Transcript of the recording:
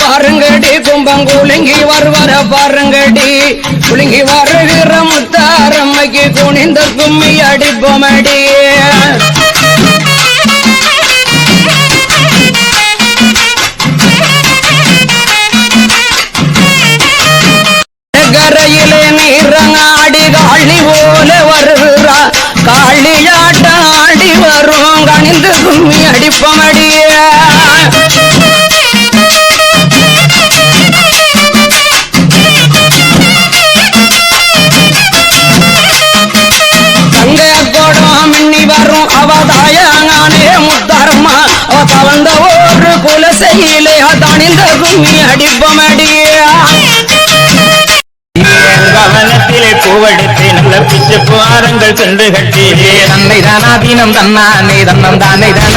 பாருங்கடி கும்பம் குலுங்கி வருவர பாருங்கடி. குலுங்கி வருகிற முத்தாரம்மைக்கு குனிந்த கும்மி அடிப்போமடி. கரையிலே நீரங்காடி காளி போல வருகிறா. காளியாட்ட ஆடி வரும் கணிந்து கும்மி அடிப்பமடிய அவதாயானே அவ முத்தாரம்மா அவ கலந்த ஒரு குலசையிலே தணிந்த கும்மி அடிப்பமடிய. கவனத்திலே பூவெடுத்து நல்ல பிச்சு புவாரங்கள் சென்று கட்டி தன்னை தானா தீனம் தன்னானே தன்னம் தானே தான